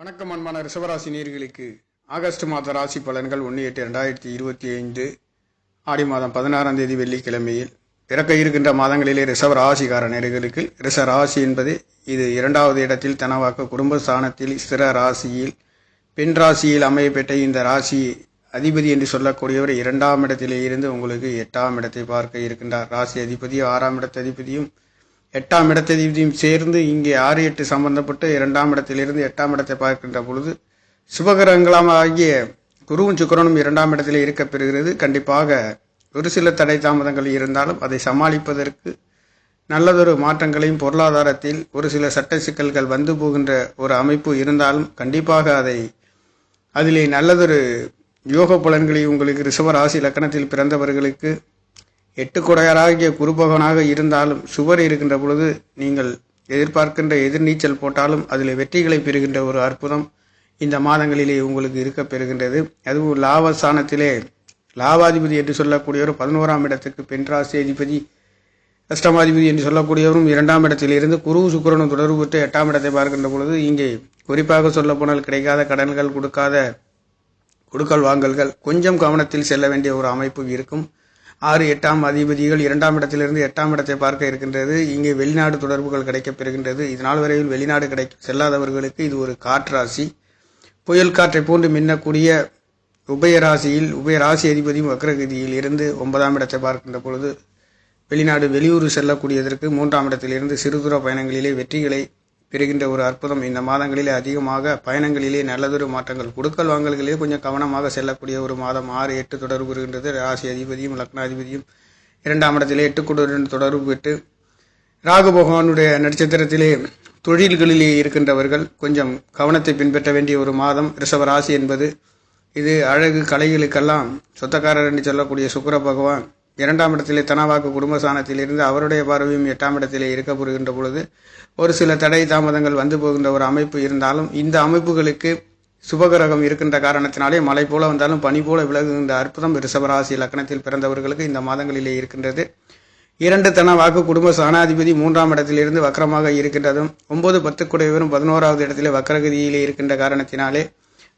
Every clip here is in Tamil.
வணக்கம் அன்பான ரிஷபராசி நேர்களுக்கு. ஆகஸ்ட் மாத ராசி பலன்கள் ஒன்று எட்டு ரெண்டாயிரத்தி இருபத்தி ஐந்து. ஆடி மாதம் பதினாறாம் தேதி வெள்ளிக்கிழமையில் பிறக்க இருக்கின்ற மாதங்களிலே ரிஷப ராசிக்கார நேர்களுக்கு. ரிஷ ராசி என்பது இது இரண்டாவது இடத்தில் தனவாக்க குடும்ப ஸ்தானத்தில் ஸ்திர ராசியில் பெண் ராசியில் அமைய பெற்ற இந்த ராசி அதிபதி என்று சொல்லக்கூடியவர் இரண்டாம் இடத்திலே இருந்து உங்களுக்கு எட்டாம் இடத்தை பார்க்க இருக்கின்றார். ராசி அதிபதியும் ஆறாம் இடத்த அதிபதியும் எட்டாம் இடத்ததிபதியும் சேர்ந்து இங்கே ஆறு எட்டு சம்பந்தப்பட்டு இரண்டாம் இடத்திலிருந்து எட்டாம் இடத்தை பார்க்கின்ற பொழுது சுபகிரகங்களாம் ஆகிய குருவும் சுக்கரனும் இரண்டாம் இடத்திலே இருக்க பெறுகிறது. கண்டிப்பாக ஒரு சில தடை தாமதங்கள் இருந்தாலும் அதை சமாளிப்பதற்கு நல்லதொரு மாற்றங்களையும் பொருளாதாரத்தில் ஒரு சில சட்ட சிக்கல்கள் வந்து போகின்ற ஒரு அமைப்பு இருந்தாலும் கண்டிப்பாக அதை அதிலே நல்லதொரு யோக பலன்களை உங்களுக்கு ரிஷப ராசி லக்கணத்தில் பிறந்தவர்களுக்கு எட்டு குடையராகிய குருபகவனாக இருந்தாலும் சுவர் இருக்கின்ற பொழுது நீங்கள் எதிர்பார்க்கின்ற எதிர்நீச்சல் போட்டாலும் அதில் வெற்றிகளை பெறுகின்ற ஒரு அற்புதம் இந்த மாதங்களிலே உங்களுக்கு இருக்க பெறுகின்றது. அதுவும் லாபஸ்தானத்திலே லாபாதிபதி என்று சொல்லக்கூடியவர் பதினோராம் இடத்துக்கு பெண்ராசி அதிபதி அஷ்டமாதிபதி என்று சொல்லக்கூடியவரும் இரண்டாம் இடத்திலிருந்து குரு சுக்கரனும் தொடர்பு பெற்று எட்டாம் இடத்தை பார்க்கின்ற பொழுது இங்கே குறிப்பாக சொல்லப்போனால் கிடைக்காத கடன்கள் கொடுக்காத கொடுக்கல் வாங்கல்கள் கொஞ்சம் கவனத்தில் செல்ல வேண்டிய ஒரு அமைப்பு இருக்கும். ஆறு எட்டாம் அதிபதிகள் இரண்டாம் இடத்திலிருந்து எட்டாம் இடத்தை பார்க்க இருக்கின்றது. இங்கே வெளிநாடு தொடர்புகள் கிடைக்கப் பெறுகின்றது. இதனால் வரையில் வெளிநாடு கிடை செல்லாதவர்களுக்கு இது ஒரு காற்றாசி புயல் காற்றை போன்று மின்னக்கூடிய உபயராசியில் உபயராசி அதிபதியும் வக்ரகதியில் இருந்து ஒன்பதாம் இடத்தை பார்க்கின்ற பொழுது வெளிநாடு வெளியூர் செல்லக்கூடியதற்கு மூன்றாம் இடத்திலிருந்து சிறுதூர பயணங்களிலே வெற்றிகளை பெறுகின்ற ஒரு அற்புதம் இந்த மாதங்களிலே அதிகமாக பயணங்களிலே நல்லதொரு மாற்றங்கள். கொடுக்கல் வாங்கல்களிலே கொஞ்சம் கவனமாக செல்லக்கூடிய ஒரு மாதம். ஆறு எட்டு தொடர்பு இருக்கின்றது ராசி அதிபதியும் லக்னாதிபதியும் இரண்டாம் இடத்திலே எட்டுக்குடன் தொடர்பு பெற்று ராகு பகவானுடைய நட்சத்திரத்திலே தொழில்களிலே இருக்கின்றவர்கள் கொஞ்சம் கவனத்தை பின்பற்ற வேண்டிய ஒரு மாதம். ரிஷப ராசி என்பது இது அழகு கலைகளுக்கெல்லாம் சொத்தக்காரர் என்று சொல்லக்கூடிய சுக்கிர பகவான் இரண்டாம் இடத்திலே தனவாக்கு குடும்பஸ்தானத்திலிருந்து அவருடைய பார்வையும் எட்டாம் இடத்திலே இருக்க போகின்ற பொழுது ஒரு சில தடை தாமதங்கள் வந்து போகின்ற ஒரு அமைப்பு இருந்தாலும் இந்த அமைப்புகளுக்கு சுபகிரகம் இருக்கின்ற காரணத்தினாலே மலை போல வந்தாலும் பனி போல விலகுகின்ற அற்புதம் ரிஷபராசி லக்னத்தில் பிறந்தவர்களுக்கு இந்த மாதங்களிலே இருக்கின்றது. இரண்டு தன வாக்கு குடும்ப சாணாதிபதி மூன்றாம் இடத்திலிருந்து வக்கரமாக இருக்கின்றதும் ஒன்பது பத்து குடையவரும் பதினோராவது இடத்திலே வக்கரகதியிலே இருக்கின்ற காரணத்தினாலே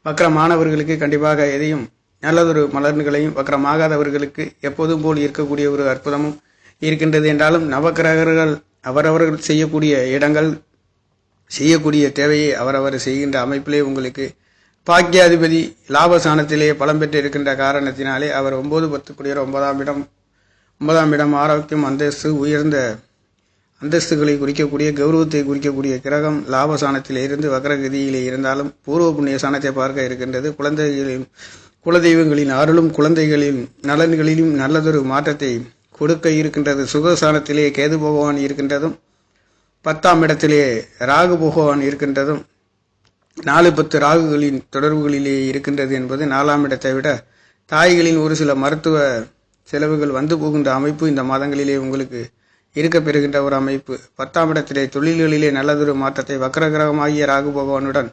வக்கரமானவர்களுக்கு கண்டிப்பாக எதையும் நல்லதொரு மலர்களையும் வக்கரமாகாதவர்களுக்கு எப்போதும் போல் இருக்கக்கூடிய ஒரு அற்புதமும் இருக்கின்றது என்றாலும் நவக்கிரகர்கள் அவரவர்கள் செய்யக்கூடிய இடங்கள் செய்யக்கூடிய தேவையை அவரவர் செய்கின்ற அமைப்பிலே உங்களுக்கு பாக்கியாதிபதி லாபஸ்தானத்திலேயே பலம் பெற்று இருக்கின்ற காரணத்தினாலே அவர் ஒன்பது பத்து குடியர் ஒன்பதாம் இடம் ஒன்பதாம் இடம் ஆரோக்கியம் அந்தஸ்து உயர்ந்த அந்தஸ்துகளை குறிக்கக்கூடிய கௌரவத்தை குறிக்கக்கூடிய கிரகம் லாபஸ்தானத்தில் இருந்து வக்ரகதியிலே இருந்தாலும் பூர்வ புண்ணிய சாணத்தை பார்க்க இருக்கின்றது. குழந்தைகளின் குலதெய்வங்களின் அருளும் குழந்தைகளின் நலன்களிலும் நல்லதொரு மாற்றத்தை கொடுக்க இருக்கின்றது. சுகசானத்திலே கேது பகவான் இருக்கின்றதும் பத்தாம் இடத்திலே ராகு பகவான் இருக்கின்றதும் நாலு பத்து ராகுகளின் தொடர்புகளிலே இருக்கின்றது என்பது நாலாம் இடத்தை விட தாய்களின் ஒரு சில மருத்துவ செலவுகள் வந்து போகின்ற அமைப்பு இந்த மாதங்களிலே உங்களுக்கு இருக்க பெறுகின்ற ஒரு அமைப்பு. பத்தாம் இடத்திலே தொழில்களிலே நல்லதொரு மாற்றத்தை வக்ரகிரகமாகிய ராகு பகவானுடன்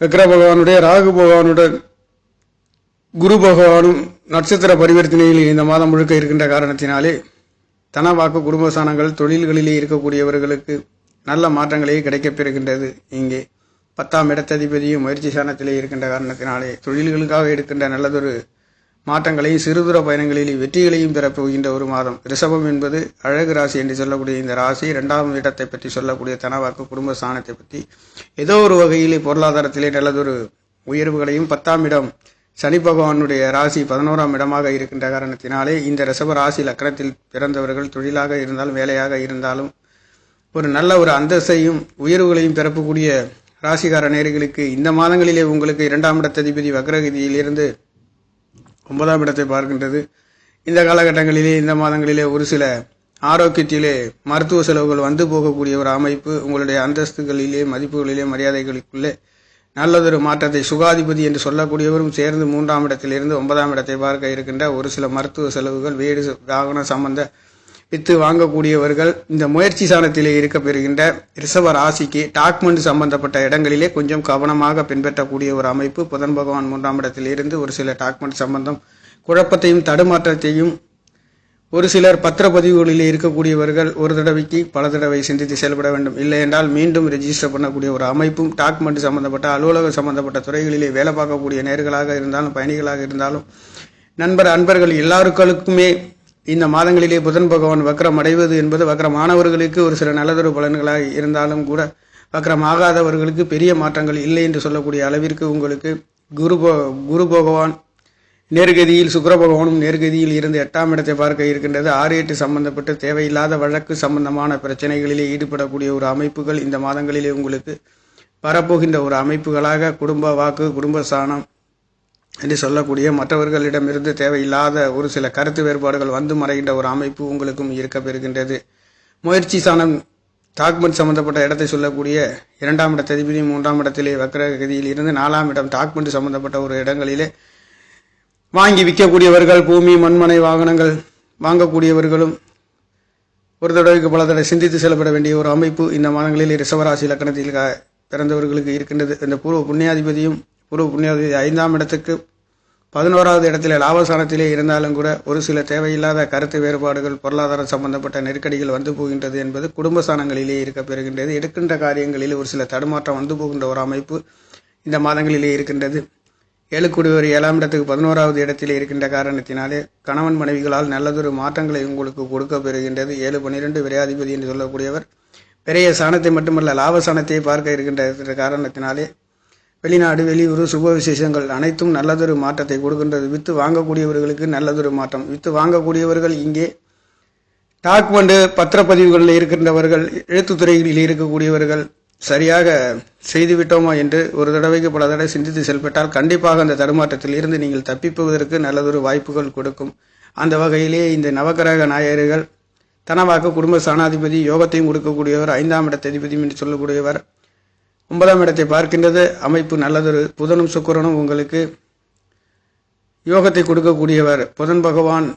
வக்ர பகவானுடைய ராகு பகவானுடன் குரு பகவானும் நட்சத்திர பரிவர்த்தனையில் இந்த மாதம் முழுக்க இருக்கின்ற காரணத்தினாலே தனவாக்கு குடும்பஸ்தானங்கள் தொழில்களிலே இருக்கக்கூடியவர்களுக்கு நல்ல மாற்றங்களே கிடைக்கப்பெறுகின்றது இங்கே பத்தாம் இடத்ததிபதியும் முயற்சி சாணத்திலே இருக்கின்ற காரணத்தினாலே தொழில்களுக்காக எடுக்கின்ற நல்லதொரு மாற்றங்களையும் சிறுதூர பயணங்களில் வெற்றிகளையும் பெறப்போகின்ற ஒரு மாதம். ரிஷபம் என்பது அழகு ராசி என்று சொல்லக்கூடிய இந்த ராசி இரண்டாம் இடத்தை பற்றி சொல்லக்கூடிய தனவாக்கு குடும்ப ஸ்தானத்தை பற்றி ஏதோ ஒரு வகையிலே பொருளாதாரத்திலே நல்லதொரு உயர்வுகளையும் பத்தாம் இடம் சனி பகவானுடைய ராசி பதினோராம் இடமாக இருக்கின்ற காரணத்தினாலே இந்த ரிஷப ராசி லக்கணத்தில் பிறந்தவர்கள் தொழிலாக இருந்தாலும் வேலையாக இருந்தாலும் ஒரு நல்ல ஒரு அந்தஸ்தையும் உயர்வுகளையும் பிறப்பக்கூடிய ராசிகார நேர்களுக்கு இந்த மாதங்களிலே உங்களுக்கு இரண்டாம் இடத்ததிபதி வக்ரகதியிலிருந்து ஒன்பதாம் இடத்தை பார்க்கின்றது. இந்த காலகட்டங்களிலே இந்த மாதங்களிலே ஒரு சில ஆரோக்கியத்திலே மருத்துவ செலவுகள் வந்து போகக்கூடிய ஒரு அமைப்பு உங்களுடைய அந்தஸ்துகளிலே மதிப்புகளிலே மரியாதைகளுக்குள்ளே நல்லதொரு மாற்றத்தை சுகாதிபதி என்று சொல்லக்கூடியவரும் சேர்ந்து மூன்றாம் இடத்திலிருந்து ஒன்பதாம் இடத்தை பார்க்க இருக்கின்ற ஒரு சில மருத்துவ செலவுகள் வீடு வாகன சம்பந்த வித்து வாங்கக்கூடியவர்கள் இந்த முயற்சி சாணத்திலே இருக்க பெறுகின்ற ரிசவ ராசிக்கு டாக்குமெண்ட் சம்பந்தப்பட்ட இடங்களிலே கொஞ்சம் கவனமாக பின்பற்றக்கூடிய ஒரு அமைப்பு. புதன் பகவான் மூன்றாம் இடத்திலிருந்து ஒரு சில டாக்குமெண்ட் சம்பந்தம் குழப்பத்தையும் தடுமாற்றத்தையும் ஒரு சிலர் பத்திரப்பதிவுகளில் இருக்கக்கூடியவர்கள் ஒரு தடவைக்கு பல தடவை சிந்தித்து செயல்பட வேண்டும். இல்லை என்றால் மீண்டும் ரெஜிஸ்டர் பண்ணக்கூடிய ஒரு அமைப்பும் டாக்குமெண்ட் சம்பந்தப்பட்ட அலுவலகம் சம்பந்தப்பட்ட துறைகளிலே வேலை பார்க்கக்கூடிய நேர்களாக இருந்தாலும் பயணிகளாக இருந்தாலும் நண்பர் அன்பர்கள் எல்லாருக்களுக்குமே இந்த மாதங்களிலே புதன் பகவான் வக்ரம் அடைவது என்பது வக்ரம் மாணவர்களுக்கு ஒரு சில நல்லதொரு பலன்களாக இருந்தாலும் கூட வக்ரம் ஆகாதவர்களுக்கு பெரிய மாற்றங்கள் இல்லை என்று சொல்லக்கூடிய அளவிற்கு உங்களுக்கு குரு குரு பகவான் நேர்கதியில் சுக்கர பகவானும் நேர்கதியில் இருந்து எட்டாம் இடத்தை பார்க்க இருக்கின்றது. ஆறு எட்டு சம்பந்தப்பட்டு தேவையில்லாத வழக்கு சம்பந்தமான பிரச்சனைகளிலே ஈடுபடக்கூடிய ஒரு அமைப்புகள் இந்த மாதங்களிலே உங்களுக்கு வரப்போகின்ற ஒரு அமைப்புகளாக குடும்ப வாக்கு குடும்ப சாணம் என்று சொல்லக்கூடிய மற்றவர்களிடமிருந்து தேவையில்லாத ஒரு சில கருத்து வேறுபாடுகள் வந்து மறைகின்ற ஒரு அமைப்பு உங்களுக்கும் இருக்க பெறுகின்றது. முயற்சி சாணம் டாக்குமெண்ட் சம்பந்தப்பட்ட இடத்தை சொல்லக்கூடிய இரண்டாம் இட மூன்றாம் இடத்திலே வக்கரகதியில் இருந்து நாலாம் இடம் டாக்குமெண்ட் சம்பந்தப்பட்ட ஒரு இடங்களிலே வாங்கி விற்கக்கூடியவர்கள் பூமி மண்மனை வாகனங்கள் வாங்கக்கூடியவர்களும் ஒரு தடவைக்கு பல தடவை சிந்தித்து செல்லப்பட வேண்டிய ஒரு அமைப்பு இந்த மாதங்களில் ரிசவராசி இலக்கணத்தில் பிறந்தவர்களுக்கு இருக்கின்றது. இந்த பூர்வ புண்ணியாதிபதியும் பூர்வ புண்ணியாதிபதி ஐந்தாம் இடத்துக்கு பதினோராவது இடத்திலே லாபஸ்தானத்திலே இருந்தாலும் கூட ஒரு சில தேவையில்லாத கருத்து வேறுபாடுகள் பொருளாதார சம்பந்தப்பட்ட நெருக்கடிகள் வந்து போகின்றது என்பது குடும்ப ஸ்தானங்களிலே இருக்க பெறுகின்றது. எடுக்கின்ற காரியங்களில் ஒரு சில தடுமாற்றம் வந்து போகின்ற ஒரு அமைப்பு இந்த மாதங்களிலே இருக்கின்றது. ஏழுக்குடியோர் ஏழாம் இடத்துக்கு பதினோராவது இடத்தில் இருக்கின்ற காரணத்தினாலே கணவன் மனைவிகளால் நல்லதொரு மாற்றங்களை உங்களுக்கு கொடுக்க பெறுகின்றது. ஏழு பன்னிரெண்டு விரையாதிபதி என்று சொல்லக்கூடியவர். பெரிய சாணத்தை மட்டுமல்ல லாப சாணத்தை பார்க்க இருக்கின்ற காரணத்தினாலே வெளிநாடு வெளியூர் சுப விசேஷங்கள் அனைத்தும் நல்லதொரு மாற்றத்தை கொடுக்கின்றது. வித்து வாங்கக்கூடியவர்களுக்கு நல்லதொரு மாற்றம். வித்து வாங்கக்கூடியவர்கள் இங்கே டாக்குமெண்ட் பத்திரப்பதிவுகளில் இருக்கின்றவர்கள் எழுத்துத்துறைகளில் இருக்கக்கூடியவர்கள் சரியாக செய்துவிட்டோமா என்று ஒரு தடவைக்கு பல தடவை சிந்தித்து செயல்பட்டால் கண்டிப்பாக அந்த தடுமாற்றத்தில் இருந்து நீங்கள் தப்பிப்பதற்கு நல்லதொரு வாய்ப்புகள் கொடுக்கும். அந்த வகையிலே இந்த நவக்கிரக நாயகர்கள் தனவாக்கு குடும்ப சாணாதிபதி யோகத்தையும் கொடுக்கக்கூடியவர் ஐந்தாம் இடத்த அதிபதி என்று சொல்லக்கூடியவர் ஒன்பதாம் இடத்தை பார்க்கின்றது. அமைப்பு நல்லதொரு புதனும் சுக்கிரனும் உங்களுக்கு யோகத்தை கொடுக்கக்கூடியவர். புதன் பகவான்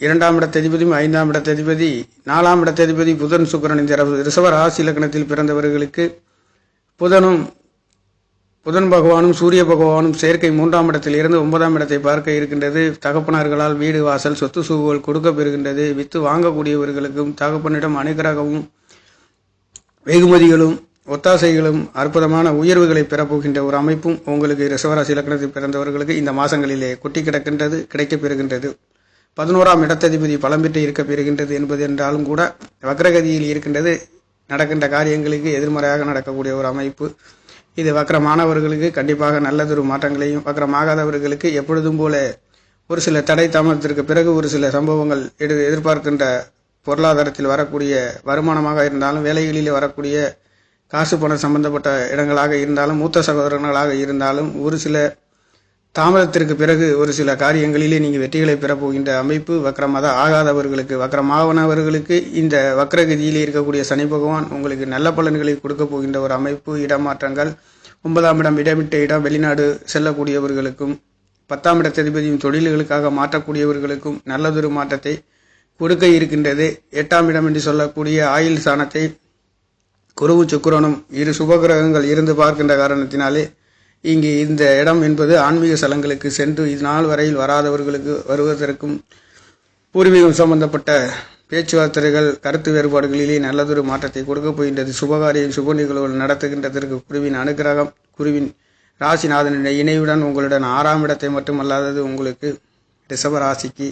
இரண்டாம் இடத்ததிபதியும் ஐந்தாம் இடத்ததிபதி நாலாம் இடத்ததிபதி புதன் சுக்கரன் இந்த ரிசவ ராசி இலக்கணத்தில் பிறந்தவர்களுக்கு புதனும் புதன் பகவானும் சூரிய பகவானும் சேர்க்கை மூன்றாம் இடத்தில் இருந்து ஒன்பதாம் இடத்தை பார்க்க இருக்கின்றது. தகப்பனார்களால் வீடு வாசல் சொத்து சுகுகள் கொடுக்க பெறுகின்றது. வித்து வாங்கக்கூடியவர்களுக்கும் தகப்பனிடம் அனுகிரகமும் வெகுமதிகளும் ஒத்தாசைகளும் அற்புதமான உயர்வுகளை பெறப்போகின்ற ஒரு அமைப்பும் உங்களுக்கு ரிசவராசி இலக்கணத்தில் பிறந்தவர்களுக்கு இந்த மாதங்களிலே கொட்டி கிடக்கின்றது கிடைக்கப் பெறுகின்றது. பதினோராம் இடத்ததிபதி பலம் பெற்று இருக்க பெறுகின்றது என்பது என்றாலும் கூட வக்ரகதியில் இருக்கின்றது நடக்கின்ற காரியங்களுக்கு எதிர்மறையாக நடக்கக்கூடிய ஒரு அமைப்பு. இது வக்கரமானவர்களுக்கு கண்டிப்பாக நல்லதொரு மாற்றங்களையும் வக்கரமாகாதவர்களுக்கு எப்பொழுதும் போல ஒரு சில தடை தாமதத்திற்கு பிறகு ஒரு சில சம்பவங்கள் எடு எதிர்பார்க்கின்ற பொருளாதாரத்தில் வரக்கூடிய வருமானமாக இருந்தாலும் வேலைகளில் வரக்கூடிய காசு பணம் சம்பந்தப்பட்ட இடங்களாக இருந்தாலும் மூத்த சகோதரர்களாக இருந்தாலும் ஒரு சில தாமதத்திற்கு பிறகு ஒரு சில காரியங்களிலே நீங்கள் வெற்றிகளை பெறப்போகின்ற அமைப்பு வக்கரமாக ஆகாதவர்களுக்கு வக்ரமாகனவர்களுக்கு இந்த வக்கரகதியிலே இருக்கக்கூடிய சனி பகவான் உங்களுக்கு நல்ல பலன்களை கொடுக்க போகின்ற ஒரு அமைப்பு இடமாற்றங்கள் ஒன்பதாம் இடம் இடமிட்ட இடம் வெளிநாடு செல்லக்கூடியவர்களுக்கும் பத்தாம் இடத்ததிபதியும் தொழில்களுக்காக மாற்றக்கூடியவர்களுக்கும் நல்லதொரு மாற்றத்தை கொடுக்க இருக்கின்றது. எட்டாம் இடம் என்று சொல்லக்கூடிய ஆயுள் சாணத்தை குருவு சுக்கிரனும் இரு சுபகிரகங்கள் இருந்து பார்க்கின்ற காரணத்தினாலே இங்கு இந்த இடம் என்பது ஆன்மீக ஸ்தலங்களுக்கு சென்று இது நாள் வரையில் வராதவர்களுக்கு வருவதற்கும் பூர்வீகம் சம்பந்தப்பட்ட பேச்சுவார்த்தைகள் கருத்து வேறுபாடுகளிலே நல்லதொரு மாற்றத்தை கொடுக்க போகின்றது. சுபகாரியம் சுப நிகழ்வுகள் நடத்துகின்றதற்கு குருவின் அனுகிரகம் குருவின் ராசிநாதனுடைய இணைவுடன் உங்களுடன் ஆறாம் இடத்தை மட்டுமல்லாதது உங்களுக்கு ரிஷப ராசிக்கு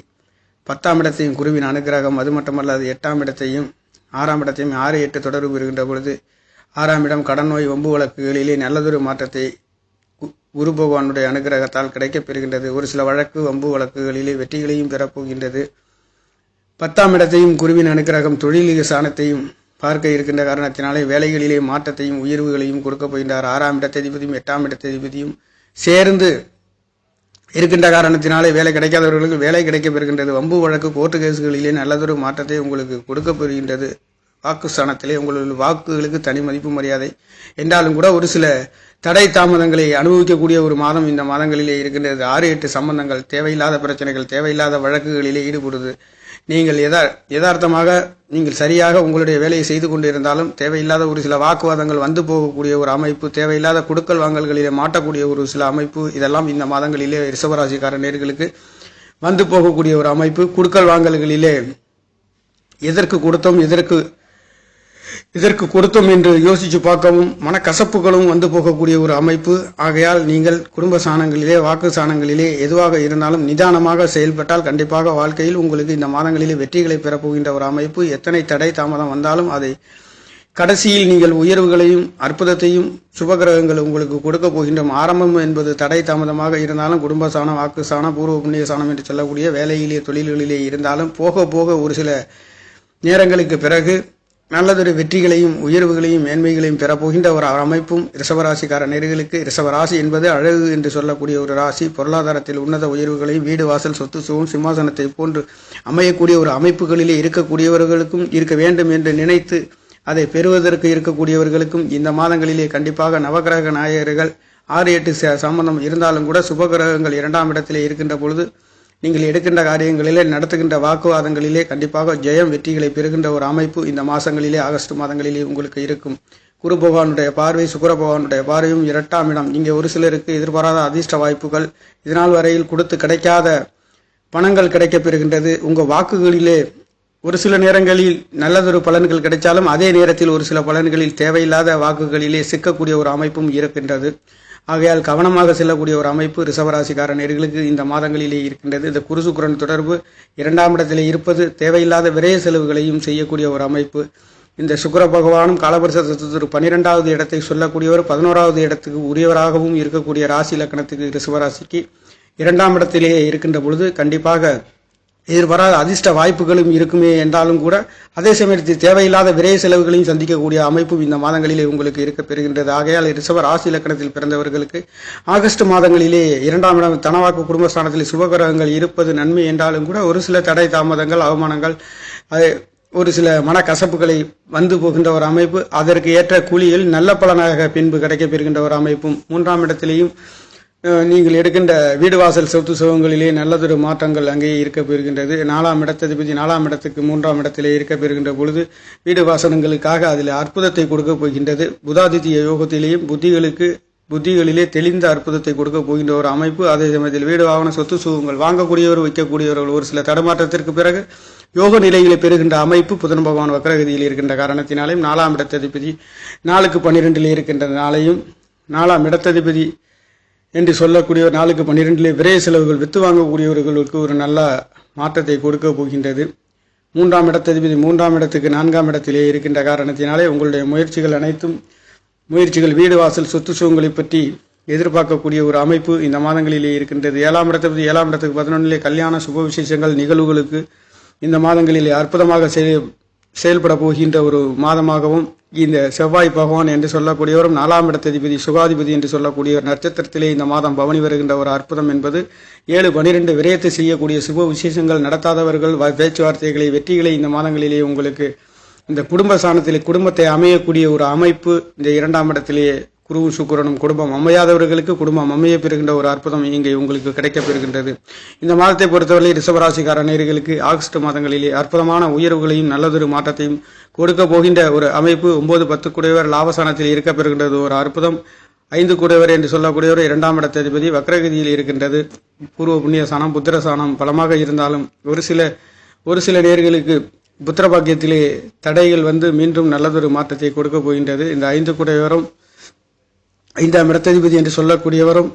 பத்தாம் இடத்தையும் குருவின் அனுகிரகம் அது மட்டுமல்லாது எட்டாம் இடத்தையும் ஆறாம் இடத்தையும் ஆறு எட்டு தொடர்பு பெறுகின்ற பொழுது ஆறாம் இடம் கடன் நோய் வம்பு வழக்குகளிலே நல்லதொரு மாற்றத்தை குரு பகவானுடைய அனுகிரகத்தால் கிடைக்கப்பெறுகின்றது. ஒரு சில வழக்கு வம்பு வழக்குகளிலே வெற்றிகளையும் பெறப்போகின்றது பத்தாம் இடத்தையும் குருவின் அனுகிரகம் தொழிலிக சாணத்தையும் பார்க்க இருக்கின்ற காரணத்தினாலே வேலைகளிலே மாற்றத்தையும் உயர்வுகளையும் கொடுக்க போகின்றார். ஆறாம் இடத்ததிபதியும் எட்டாம் இடத்ததிபதியும் சேர்ந்து இருக்கின்ற காரணத்தினாலே வேலை கிடைக்காதவர்களுக்கு வேலை கிடைக்கப்பெறுகின்றது. வம்பு வழக்கு கோர்ட்டு கேசுகளிலே நல்லதொரு மாற்றத்தை உங்களுக்கு கொடுக்க பெறுகின்றது வாக்கு ஸ்தானத்திலே உங்களுடைய வாக்குகளுக்கு தனி மதிப்பு மரியாதை. என்றாலும் கூட ஒரு சில தடை தாமதங்களை அனுபவிக்கக்கூடிய ஒரு மாதம் இந்த மாதங்களிலே இருக்கின்றது. ஆறு எட்டு சம்பந்தங்கள் தேவையில்லாத பிரச்சனைகள் தேவையில்லாத வழக்குகளிலே ஈடுபடுது. நீங்கள் எதா யதார்த்தமாக நீங்கள் சரியாக உங்களுடைய வேலையை செய்து கொண்டிருந்தாலும் தேவையில்லாத ஒரு சில வாக்குவாதங்கள் வந்து போகக்கூடிய ஒரு அமைப்பு தேவையில்லாத குடுக்கல் வாங்கல்களிலே மாட்டக்கூடிய ஒரு சில அமைப்பு இதெல்லாம் இந்த மாதங்களிலே ரிஷபராசிக்கார நேர்களுக்கு வந்து போகக்கூடிய ஒரு அமைப்பு. குடுக்கல் வாங்கல்களிலே எதற்கு கொடுத்தோம் எதற்கு இதற்கு கொடுத்தோம் என்று யோசிச்சு பார்க்கவும் மனக்கசப்புகளும் வந்து போகக்கூடிய ஒரு அமைப்பு. ஆகையால் நீங்கள் குடும்ப சாணங்களிலே வாக்கு சாணங்களிலே எதுவாக இருந்தாலும் நிதானமாக செயல்பட்டால் கண்டிப்பாக வாழ்க்கையில் உங்களுக்கு இந்த மாதங்களிலே வெற்றிகளை பெறப்போகின்ற ஒரு அமைப்பு. எத்தனை தடை தாமதம் வந்தாலும் அதை கடைசியில் நீங்கள் உயர்வுகளையும் அற்புதத்தையும் சுபகிரகங்கள் உங்களுக்கு கொடுக்க போகின்ற ஆரம்பம் என்பது தடை தாமதமாக இருந்தாலும் குடும்ப சாணம் வாக்கு சாணம் பூர்வ புண்ணிய சாணம் என்று சொல்லக்கூடிய வேலையிலே தொழில்களிலே இருந்தாலும் போக போக ஒரு சில நேரங்களுக்கு பிறகு நல்லதொரு வெற்றிகளையும் உயர்வுகளையும் மேன்மைகளையும் பெறப்போகின்ற ஒரு அமைப்பும் ரிஷபராசிக்கார நேர்களுக்கு. ரிஷபராசி என்பது அழகு என்று சொல்லக்கூடிய ஒரு ராசி. பொருளாதாரத்தில் உன்னத உயர்வுகளையும் வீடு வாசல் சொத்து சுகம் சிம்மாசனத்தை போன்று அமையக்கூடிய ஒரு அமைப்புகளிலே இருக்கக்கூடியவர்களுக்கும் இருக்க வேண்டும் என்று நினைத்து அதை பெறுவதற்கு இருக்கக்கூடியவர்களுக்கும் இந்த மாதங்களிலே கண்டிப்பாக நவகிரக நாயகர்கள் ஆறு எட்டு ச- சம்பந்தம் இருந்தாலும் கூட சுபகிரகங்கள் இரண்டாம் இடத்திலே இருக்கின்ற பொழுது நீங்கள் எடுக்கின்ற காரியங்களிலே நடத்துகின்ற வாக்குவாதங்களிலே கண்டிப்பாக ஜெயம் வெற்றிகளை பெறுகின்ற ஒரு அமைப்பு இந்த மாதங்களிலே ஆகஸ்ட் மாதங்களிலே உங்களுக்கு இருக்கும். குரு பகவானுடைய பார்வை சுக்கர பகவானுடைய பார்வையும் இரட்டாம் இடம். இங்கே ஒரு சிலருக்கு எதிர்பாராத அதிர்ஷ்ட வாய்ப்புகள். இதனால் வரையில் கொடுத்து கிடைக்காத பணங்கள் கிடைக்கப்பெறுகின்றது உங்கள் வாக்குகளிலே ஒரு சில நேரங்களில் நல்லதொரு பலன்கள் கிடைச்சாலும் அதே நேரத்தில் ஒரு சில பலன்களில் தேவையில்லாத வாக்குகளிலே சிக்கக்கூடிய ஒரு அமைப்பும் இருக்கின்றது. ஆகையால் கவனமாக செல்லக்கூடிய ஒரு அமைப்பு ரிசவராசிக்கார நேர்களுக்கு இந்த மாதங்களிலே இருக்கின்றது. இந்த குருசுக்குரன் தொடர்பு இரண்டாம் இடத்திலே இருப்பது தேவையில்லாத விரைய செலவுகளையும் செய்யக்கூடிய ஒரு அமைப்பு. இந்த சுக்கிர பகவானும் காலபரிச தத்துவத்திற்கு பன்னிரெண்டாவது இடத்தை சொல்லக்கூடியவர் பதினோராவது இடத்துக்கு உரியவராகவும் இருக்கக்கூடிய ராசி லக்கணத்துக்கு ரிசவராசிக்கு இரண்டாம் இடத்திலேயே இருக்கின்ற பொழுது கண்டிப்பாக எதிர்பாராத அதிர்ஷ்ட வாய்ப்புகளும் இருக்குமே என்றாலும் கூட அதே சமயத்தில் தேவையில்லாத விரைய செலவுகளையும் சந்திக்கக்கூடிய அமைப்பும் இந்த மாதங்களிலே உங்களுக்கு இருக்க பெறுகின்றது. ஆகையால் ரிசவர் ராசி இலக்கணத்தில் பிறந்தவர்களுக்கு ஆகஸ்ட் மாதங்களிலே இரண்டாம் இடம் தனவாக்கு குடும்பஸ்தானத்தில் சுபகிரகங்கள் இருப்பது நன்மை என்றாலும் கூட ஒரு சில தடை தாமதங்கள் அவமானங்கள் ஒரு சில மனக்கசப்புகளை வந்து போகின்ற ஒரு அமைப்பு அதற்கு ஏற்ற கூலியில் நல்ல பலனாக பின்பு கிடைக்கப்பெறுகின்ற ஒரு அமைப்பும் மூன்றாம் இடத்திலேயும் நீங்கள் எடுக்கின்ற வீடு வாசல் சொத்து சுகங்களிலே நல்லதொரு மாற்றங்கள் அங்கேயே இருக்க பெறுகின்றது நாலாம் இடத்ததிபதி நாலாம் இடத்துக்கு மூன்றாம் இடத்திலே இருக்க பெறுகின்ற பொழுது வீடு வாசனங்களுக்காக அதில் அற்புதத்தை கொடுக்க போகின்றது. புதாதித்ய யோகத்திலேயும் புத்திகளுக்கு புத்திகளிலே தெளிந்த அற்புதத்தை கொடுக்க போகின்ற ஒரு அமைப்பு. அதே சமயத்தில் வீடு வாகன சொத்து சுகங்கள் வாங்கக்கூடியவர் வைக்கக்கூடியவர்கள் ஒரு சில தடமாற்றத்திற்கு பிறகு யோக நிலைகளை பெறுகின்ற அமைப்பு புதன் பகவான் வக்ரகதியில் இருக்கின்ற காரணத்தினாலையும் நாலாம் இடத்ததிபதி நாலுக்கு பன்னிரெண்டில் இருக்கின்ற நாளையும் நாலாம் இடத்ததிபதி என்று சொல்லக்கூடிய ஒரு நாளுக்கு பன்னிரெண்டிலே விரைய செலவுகள் வித்து வாங்கக்கூடியவர்களுக்கு ஒரு நல்ல மாற்றத்தை கொடுக்க போகின்றது. மூன்றாம் இடத்ததிபதி மூன்றாம் இடத்துக்கு நான்காம் இடத்திலே இருக்கின்ற காரணத்தினாலே உங்களுடைய முயற்சிகள் அனைத்தும் முயற்சிகள் வீடு வாசல் சொத்து சுகங்களை பற்றி எதிர்பார்க்கக்கூடிய ஒரு அமைப்பு இந்த மாதங்களிலே இருக்கின்றது. ஏழாம் இடத்தபதி ஏழாம் இடத்துக்கு பதினொன்றிலே கல்யாண சுப விசேஷங்கள் நிகழ்வுகளுக்கு இந்த மாதங்களிலே அற்புதமாக செய்ய செயல்பட போகின்ற ஒரு மாதமாகவும் இந்த செவ்வாய் பகவான் என்று சொல்லக்கூடியவரும் நாலாம் இடத்ததிபதி சுகாதிபதி என்று சொல்லக்கூடிய ஒரு நட்சத்திரத்திலே இந்த மாதம் பவனி வருகின்ற ஒரு அற்புதம் என்பது ஏழு பனிரெண்டு விரயத்தை செய்யக்கூடிய சுப விசேஷங்கள் நடத்தாதவர்கள் வ- பேச்சுவார்த்தைகளை வெற்றிகளை இந்த மாதங்களிலே உங்களுக்கு இந்த குடும்ப சாணத்திலே குடும்பத்தை அமையக்கூடிய ஒரு அமைப்பு இந்த இரண்டாம் இடத்திலேயே குரு சுக்கிரனும் குடும்பம் அமையாதவர்களுக்கு குடும்பம் அமைய பெறுகின்ற ஒரு அற்புதம் இங்கே உங்களுக்கு கிடைக்கப் பெறுகின்றது. இந்த மாதத்தை பொறுத்தவரை ரிஷபராசிக்கார நேர்களுக்கு ஆகஸ்ட் மாதங்களிலே அற்புதமான உயர்வுகளையும் நல்லதொரு மாற்றத்தையும் கொடுக்க போகின்ற ஒரு அமைப்பு ஒன்பது பத்து குடையவர் லாபசானத்தில் இருக்க பெறுகின்றது. ஒரு அற்புதம். ஐந்து குடையவர் என்று சொல்லக்கூடியவர் இரண்டாம் இடத்ததிபதி வக்ரகதியில் இருக்கின்றது. பூர்வ புண்ணிய சாணம் புத்திர சாணம் பலமாக இருந்தாலும் ஒரு சில ஒரு சில நேர்களுக்கு புத்திர பாக்கியத்திலே தடைகள் வந்து மீண்டும் நல்லதொரு மாற்றத்தை கொடுக்க போகின்றது. இந்த ஐந்து குடைவரும் ஐந்தாம் இடத்ததிபதி என்று சொல்லக்கூடியவரும்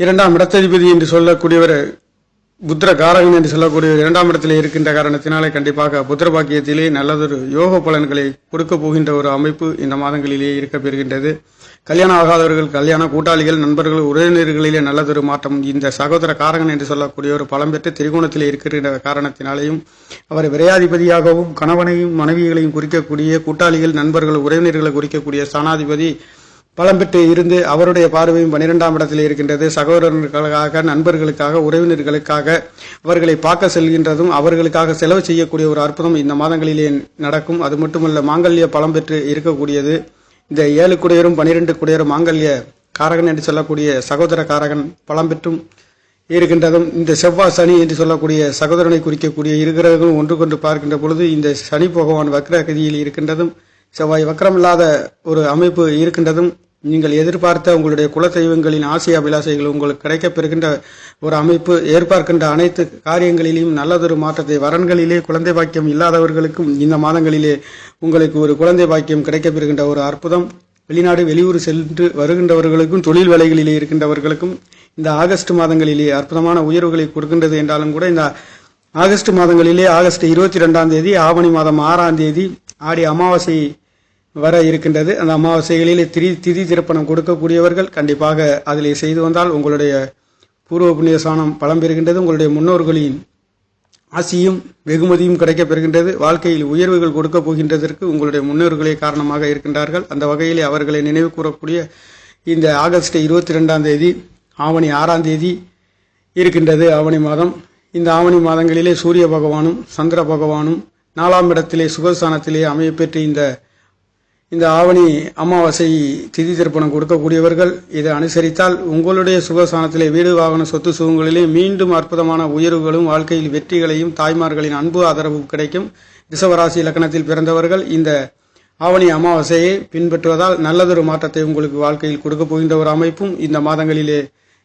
இரண்டாம் இடத்ததிபதி என்று சொல்லக்கூடியவர் புத்திர காரகன் என்று சொல்லக்கூடிய இரண்டாம் இடத்திலே இருக்கின்ற காரணத்தினாலே கண்டிப்பாக புத்திர பாக்கியத்திலே நல்லதொரு யோக பலன்களை கொடுக்க போகின்ற ஒரு அமைப்பு இந்த மாதங்களிலேயே இருக்க பெறுகின்றது. கல்யாணம் ஆகாதவர்கள் கல்யாண கூட்டாளிகள் நண்பர்கள் உறவினர்களிலே நல்லதொரு மாற்றம் இந்த சகோதர காரகன் என்று சொல்லக்கூடிய ஒரு பலம் பெற்று திரிகோணத்திலே இருக்கின்ற காரணத்தினாலேயும் அவர் விரையாதிபதியாகவும் கணவனையும் மனைவிகளையும் குறிக்கக்கூடிய கூட்டாளிகள் நண்பர்கள் உறவினர்களை குறிக்கக்கூடிய ஸ்தானாதிபதி பலம் பெற்று இருந்து அவருடைய பார்வையும் பன்னிரெண்டாம் இடத்தில் இருக்கின்றது. சகோதரர்களுக்காக நண்பர்களுக்காக உறவினர்களுக்காக அவர்களை பார்க்க செல்கின்றதும் அவர்களுக்காக செலவு செய்யக்கூடிய ஒரு அற்புதம் இந்த மாதங்களிலே நடக்கும். அது மட்டுமல்ல மாங்கல்ய பலம் பெற்று இருக்கக்கூடியது. இந்த ஏழு குடையரும் பனிரெண்டு குடையரும் மாங்கல்ய காரகன் என்று சொல்லக்கூடிய சகோதர காரகன் பலம் பெற்றும் இருக்கின்றதும் இந்த செவ்வாய் சனி என்று சொல்லக்கூடிய சகோதரனை குறிக்கக்கூடிய இருகிரகங்களும் ஒன்றுக்கொன்று பார்க்கின்ற பொழுது இந்த சனி பகவான் வக்ர கதியில் இருக்கின்றதும் செவ்வாய் வக்கரம் இல்லாத ஒரு அமைப்பு இருக்கின்றதும் நீங்கள் எதிர்பார்த்த உங்களுடைய குலதெய்வங்களின் ஆசை அபிலாசைகள் உங்களுக்கு கிடைக்கப்பெறுகின்ற ஒரு அமைப்பு ஏற்பார்க்கின்ற அனைத்து காரியங்களிலும் நல்லதொரு மாற்றத்தை வரன்களிலே குழந்தை பாக்கியம் இல்லாதவர்களுக்கும் இந்த மாதங்களிலே உங்களுக்கு ஒரு குழந்தை பாக்கியம் கிடைக்கப்பெறுகின்ற ஒரு அற்புதம். வெளிநாடு வெளியூர் சென்று வருகின்றவர்களுக்கும் தொழில் வேலைகளிலே இருக்கின்றவர்களுக்கும் இந்த ஆகஸ்ட் மாதங்களிலே அற்புதமான உயர்வுகளை கொடுக்கின்றது என்றாலும் கூட இந்த ஆகஸ்ட் மாதங்களிலே ஆகஸ்ட் இருபத்தி ரெண்டாம் தேதி ஆவணி மாதம் ஆறாம் தேதி ஆடி அமாவாசை வர இருக்கின்றது. அந்த அமாவாசைகளிலே திரி திதி திருப்பணம் கொடுக்கக்கூடியவர்கள் கண்டிப்பாக அதில் செய்து வந்தால் உங்களுடைய பூர்வ புண்ணிய சாணம் பலம் பெறுகின்றது. உங்களுடைய முன்னோர்களின் ஆசியும் வெகுமதியும் கிடைக்கப் பெறுகின்றது. வாழ்க்கையில் உயர்வுகள் கொடுக்க போகின்றதற்கு உங்களுடைய முன்னோர்களே காரணமாக இருக்கின்றார்கள். அந்த வகையிலே அவர்களை நினைவு கூறக்கூடிய இந்த ஆகஸ்ட் இருபத்தி ரெண்டாம் தேதி ஆவணி ஆறாம் தேதி இருக்கின்றது ஆவணி மாதம். இந்த ஆவணி மாதங்களிலே சூரிய பகவானும் சந்திர பகவானும் நாலாம் இடத்திலே சுகஸ்தானத்திலே அமையப்பெற்று இந்த இந்த ஆவணி அமாவாசை திதி திருப்பணம் கொடுக்கக்கூடியவர்கள் இதை அனுசரித்தால் உங்களுடைய சுகஸ்தானத்திலே வீடு வாகன சொத்து சுகங்களிலே மீண்டும் அற்புதமான உயர்வுகளும் வாழ்க்கையில் வெற்றிகளையும் தாய்மார்களின் அன்பு ஆதரவு கிடைக்கும். ரிஷவராசி இலக்கணத்தில் பிறந்தவர்கள் இந்த ஆவணி அமாவாசையை பின்பற்றுவதால் நல்லதொரு மாற்றத்தை உங்களுக்கு வாழ்க்கையில் கொடுக்க போகின்ற ஒரு அமைப்பும் இந்த மாதங்களிலே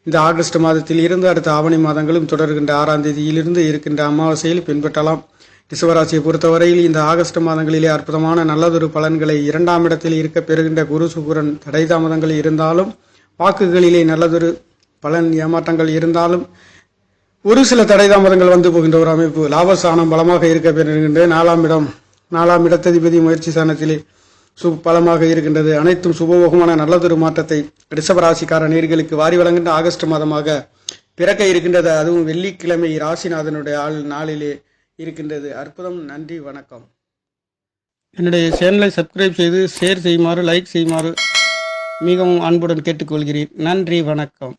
இந்த ஆகஸ்ட் மாதத்தில் இருந்து அடுத்த ஆவணி மாதங்களும் தொடர்கின்ற ஆறாம் தேதியிலிருந்து இருக்கின்ற அமாவாசையில் பின்பற்றலாம். ரிஷவராசியை பொறுத்தவரையில் இந்த ஆகஸ்ட் மாதங்களிலே அற்புதமான நல்லதொரு பலன்களை இரண்டாம் இடத்தில் இருக்க பெறுகின்ற குரு சுகுரன் தடை தாமதங்கள் இருந்தாலும் வாக்குகளிலே நல்லதொரு பலன் ஏமாற்றங்கள் இருந்தாலும் ஒரு சில தடை தாமதங்கள் வந்து போகின்ற ஒரு அமைப்பு லாபஸ்தானம் பலமாக இருக்க பெறுகின்ற நாலாம் இடம் நாலாம் இடத்ததிபதி முயற்சி ஸ்தானத்திலே சு பலமாக இருக்கின்றது. அனைத்தும் சுபபோகமான நல்லதொரு மாற்றத்தை ரிஷபராசிக்கார நேர்களுக்கு வாரி வழங்குகின்ற ஆகஸ்ட் மாதமாக பிறக்க இருக்கின்றது. அதுவும் வெள்ளிக்கிழமை ராசிநாதனுடைய ஆள் நாளிலே இருக்கின்றது. அற்புதம் நன்றி வணக்கம். என்னுடைய சேனலை சப்ஸ்கிரைப் செய்து ஷேர் செய்யுமாறு லைக் செய்யுமாறு மிகவும் அன்புடன் கேட்டுக்கொள்கிறேன். நன்றி வணக்கம்.